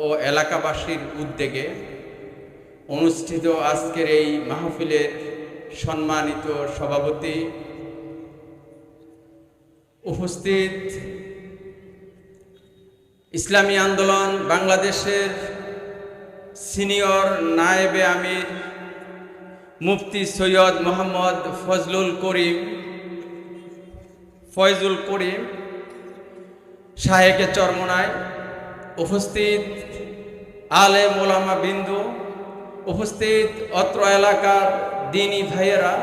ও এলাকাবাসীর উদ্যোগে অনুষ্ঠিত আজকের এই মাহফিলের সম্মানিত সভাপতি উপস্থিত ইসলামী আন্দোলন বাংলাদেশের সিনিয়র নায়েবে আমির মুফতি সৈয়দ মোহাম্মদ ফজলুল করিম, ফয়জুল করিম শাহেকে চরমনায় উপস্থিত আলে মোলামা বিন্দু, উপস্থিত অত্র এলাকার দিনী ভাইয়েরা,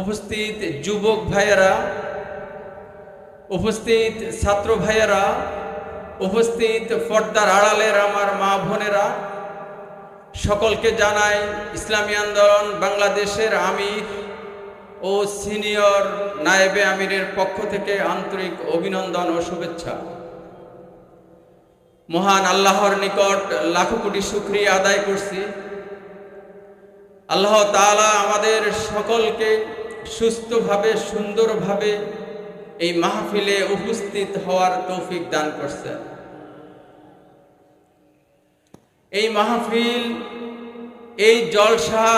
উপস্থিত যুবক ভাইয়েরা, উপস্থিত ছাত্র ভাইয়েরা, উপস্থিত পর্দার আড়ালের আমার মা বোনেরা, সকলকে জানাই ইসলামী আন্দোলন বাংলাদেশের আমির ও সিনিয়র নায়েবে আমিরের পক্ষ থেকে আন্তরিক অভিনন্দন ও শুভেচ্ছা। মহান আল্লাহর নিকট লাখো কোটি শুক্রিয়া আদায় করছি। আল্লাহ তাআলা আমাদের সকলকে সুস্থভাবে, সুন্দরভাবে এই মাহফিলে উপস্থিত হওয়ার তৌফিক দান করছেন এই মাহফিল, এই জলসা,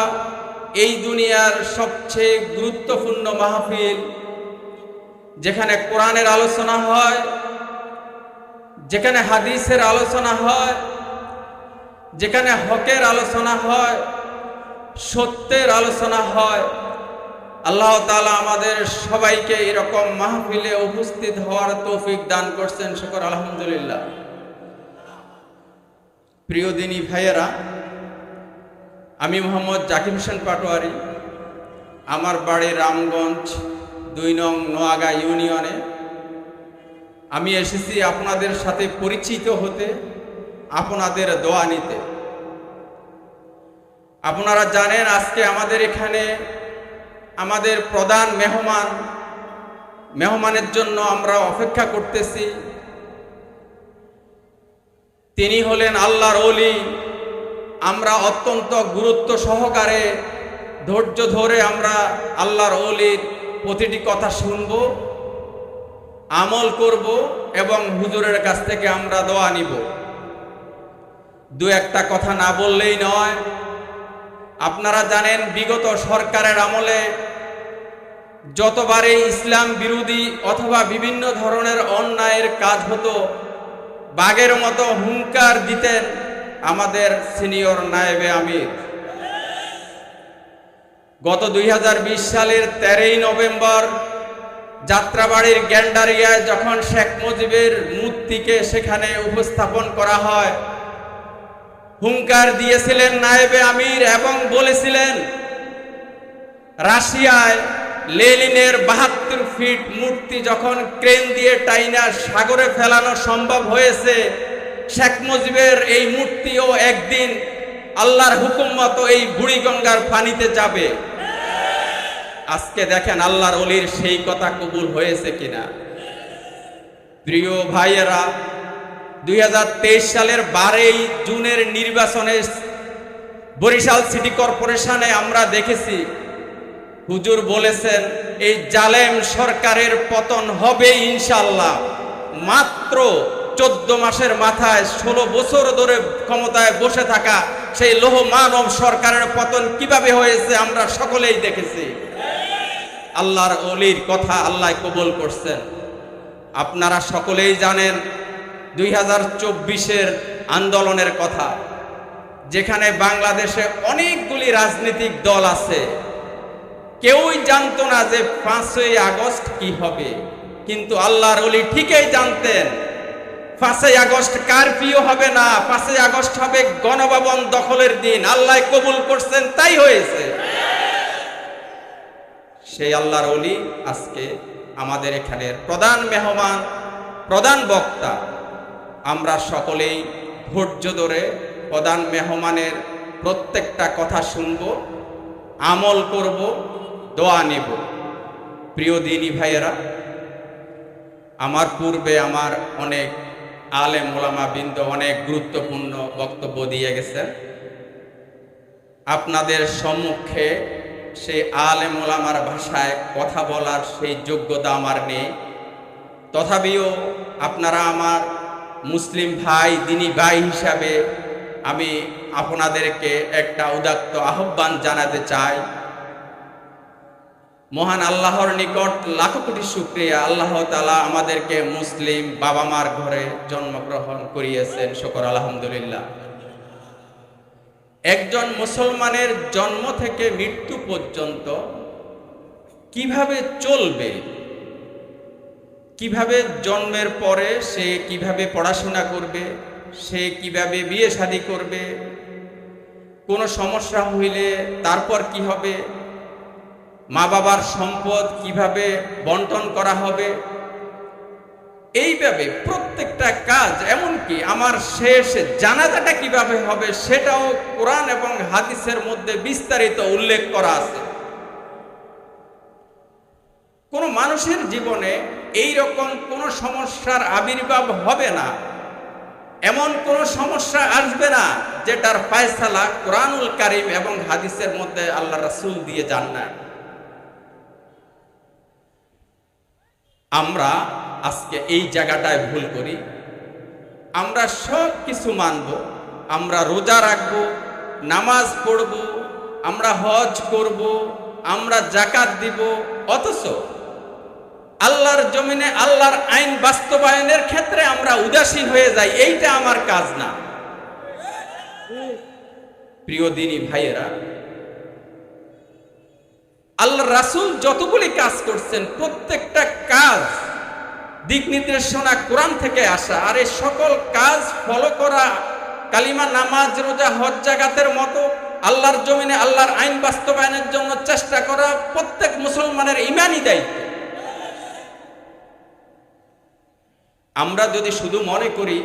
এই দুনিয়ার সবচেয়ে গুরুত্বপূর্ণ মাহফিল, যেখানে কোরআনের আলোচনা হয় যেখানে হাদিসের আলোচনা হয়, যেখানে হকের আলোচনা হয়, সত্যের আলোচনা হয়, আল্লাহ তাআলা আমাদের সবাইকে এরকম মাহফিলে উপস্থিত হওয়ার তৌফিক দান করছেন, শুকর, আলহামদুলিল্লাহ। প্রিয় দিনী ভাইয়েরা, আমি মোহাম্মদ জাকির হোসেন পাটোয়ারি, আমার বাড়ি রামগঞ্জ, দুই নং নোয়াগা ইউনিয়নে। আমি এসেছি আপনাদের সাথে পরিচিত হতে, আপনাদের দোয়া নিতে। আপনারা জানেন আজকে আমাদের এখানে আমাদের প্রধান মেহমান, মেহমানের জন্য আমরা অপেক্ষা করতেছি। তিনি হলেন আল্লাহর অলি আমরা অত্যন্ত গুরুত্ব সহকারে, ধৈর্য ধরে আমরা আল্লাহর অলির প্রতিটি কথা শুনব। আমল করব এবং হুজুরের কাছ থেকে আমরা দোয়া নিব। দু একটা কথা না বললেই নয়। আপনারা জানেন, বিগত সরকারের আমলে যতবারই ইসলাম বিরোধী অথবা বিভিন্ন ধরনের অন্যায়ের কাজ হতো, বাঘের মতো হুঙ্কার দিতেন আমাদের সিনিয়র নায়েবে আমির। গত দুই হাজার বিশ সালের তেরোই নভেম্বর যাত্রাবাড়ির গ্যান্ডারিয়ায় যখন শেখ মুজিবের মূর্তিকে সেখানে উপস্থাপন করা হয়, হুঙ্কার দিয়েছিলেন নায়েবে আমির এবং বলেছিলেন, রাশিয়ায় লেলিনের বাহাত্তর ফিট মূর্তি যখন ক্রেন দিয়ে টাইনা সাগরে ফেলানো সম্ভব হয়েছে, শেখ মুজিবের এই মূর্তিও একদিন আল্লাহর হুকুম মতো এই বুড়িগঙ্গার পানিতে যাবে। আজকে দেখেন আল্লাহর অলির সেই কথা কবুল হয়েছে কিনা। প্রিয় ভাইয়েরা, দুই সালের বারোই জুনের নির্বাচনে বরিশাল সিটি কর্পোরেশনে আমরা দেখেছি, হুজুর বলেছেন, এই জালেম সরকারের পতন হবে ইনশাল্লাহ মাত্র চোদ্দ মাসের মাথায় ষোলো বছর ধরে ক্ষমতায় বসে থাকা সেই লোহ মানব সরকারের পতন কীভাবে হয়েছে আমরা সকলেই দেখেছি। আল্লাহর অলির কথা আল্লাহ কবুল করছেন। আপনারা সকলেই জানেন দুই হাজার চব্বিশের আন্দোলনের কথা, যেখানে বাংলাদেশে অনেকগুলি রাজনৈতিক দল আছে। কেউই জানতো না যে পাঁচই আগস্ট কি হবে, কিন্তু আল্লাহর অলি ঠিকই জানতেন, পাঁচই আগস্ট কারফিউ হবে না, পাঁচই আগস্ট হবে গণভবন দখলের দিন। আল্লাহ কবুল করছেন, তাই হয়েছে। সেই আল্লাহর অলি আজকে আমাদের এখানের প্রধান মেহমান, প্রধান বক্তা। আমরা সকলেই ধৈর্য ধরে প্রধান মেহমানের প্রত্যেকটা কথা শুনব, আমল করব, দোয়া নেব। প্রিয় দিনী ভাইয়েরা, আমার পূর্বে আমার অনেক আলে মোলামা বৃন্দ অনেক গুরুত্বপূর্ণ বক্তব্য দিয়ে গেছেন। আপনাদের সম্মুখে সেই আলেম ওলামার ভাষায় কথা বলার সেই যোগ্যতা আমার নেই। তথাপিও আপনারা আমার মুসলিম ভাই, দিনী ভাই হিসাবে আমি আপনাদেরকে একটা উদাত্ত আহ্বান জানাতে চাই। মহান আল্লাহর নিকট লাখো কোটি শুক্রিয়া। আল্লাহ তালা আমাদেরকে মুসলিম বাবা মার ঘরে জন্মগ্রহণ করিয়েছেন। শকর আলহামদুলিল্লাহ। একজন মুসলমানের জন্ম থেকে মৃত্যু পর্যন্ত কীভাবে চলবে? কীভাবে জন্মের পরে সে কীভাবে পড়াশোনা করবে? সে কীভাবে বিয়ে শাদী করবে? কোনো সমস্যা হইলে তারপর কি হবে? মা বাবার সম্পদ কীভাবে বন্টন করা হবে? এইভাবে প্রত্যেকটা কাজ, এমনকি আমার শেষ জানাজাটা কীভাবে হবে সেটাও কোরআন এবং হাদিসের মধ্যে বিস্তারিত উল্লেখ করা আছে। কোনো মানুষের জীবনে এই রকম কোনো সমস্যার আবির্ভাব হবে না। এমন কোন সমস্যা আসবে না যেটার ফায়সালা কোরআনুল কারিম এবং হাদিসের মধ্যে আল্লাহ রাসুল দিয়ে যান না। আমরা আজকে এই জায়গাটায় ভুল করি। আমরা সব কিছু মানব, আমরা রোজা রাখব, নামাজ পড়ব, আমরা হজ করব, আমরা জাকাত দিব, অথচ আল্লাহর জমিনে আল্লাহর আইন বাস্তবায়নের ক্ষেত্রে আমরা উদাসীন হয়ে যাই, এইটা আমার কাজ না। প্রিয় দিনী ভাইয়েরা আল্লাহ রাসুল যতগুলি কাজ করছেন, প্রত্যেকটা কাজ দিক নির্দেশনা কোরআন থেকে আসা, আর এই সকল কাজ ফলো করা, কালিমা, নামাজ, রোজা, হজ জাগাতের মতো আল্লাহর জমিনে, আল্লাহর আইন বাস্তবায়নের জন্য চেষ্টা করা প্রত্যেক মুসলমানের ইমানই দায়িত্ব। আমরা যদি শুধু মনে করি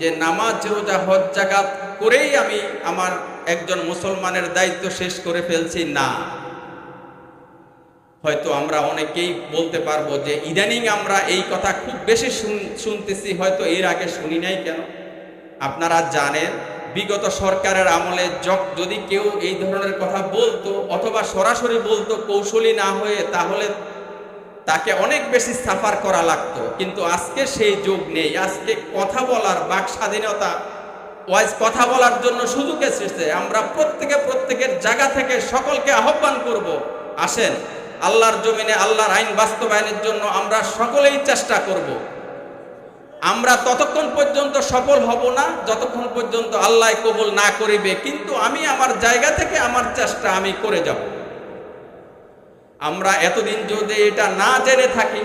যে নামাজ, রোজা, হজ জাগাত করেই আমি আমার একজন মুসলমানের দায়িত্ব শেষ করে ফেলছি, না। হয়তো আমরা অনেকেই বলতে পারব যে ইদানিং আমরা এই কথা খুব বেশি শুনতেছি, হয়তো এর আগে শুনি নাই কেন? আপনারা জানেন, বিগত সরকারের আমলে যদি কেউ এই ধরনের কথা বলতো অথবা সরাসরি বলতো কৌশলী না হয়ে, তাহলে তাকে অনেক বেশি সাফার করা লাগতো। কিন্তু আজকে সেই যুগ নেই। আজকে কথা বলার বাক স্বাধীনতা, ওয়াইজ কথা বলার জন্য সুযোগ এসেছে। আমরা প্রত্যেকে প্রত্যেকের জায়গা থেকে সকলকে আহ্বান করব। আসেন আল্লাহর জমিনে, আল্লাহর আইন বাস্তবায়নের জন্য আমরা সকলেই চেষ্টা করব। আমরা ততক্ষণ পর্যন্ত সফল হব না, যতক্ষণ পর্যন্ত আল্লাহ কবুল না করিবে, কিন্তু আমি আমার জায়গা থেকে আমার চেষ্টা আমি করে যাব। আমরা এতদিন যদি এটা না জেনে থাকি,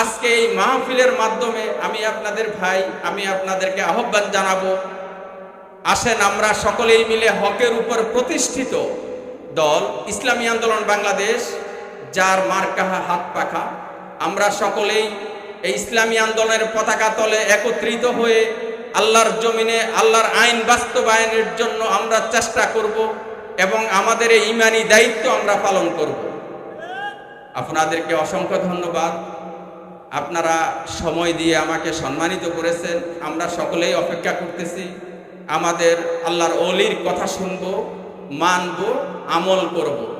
আজকে এই মাহফিলের মাধ্যমে আমি আপনাদের ভাই, আমি আপনাদেরকে আহ্বান জানাব, আসেন আমরা সকলেই মিলে হকের উপর প্রতিষ্ঠিত দল, ইসলামী আন্দোলন বাংলাদেশ যার মার্কাহা হাত পাখা। আমরা সকলেই এই ইসলামী আন্দোলনের পতাকা তলে একত্রিত হয়ে আল্লাহর জমিনে, আল্লাহর আইন বাস্তবায়নের জন্য আমরা চেষ্টা করব এবং আমাদের এই ইমানি দায়িত্ব আমরা পালন করব। আপনাদেরকে অসংখ্য ধন্যবাদ। আপনারা সময় দিয়ে আমাকে সম্মানিত করেছেন। আমরা সকলেই অপেক্ষা করতেছি। আমাদের আল্লাহর অলির কথা শুনব, মানব, আমল করব।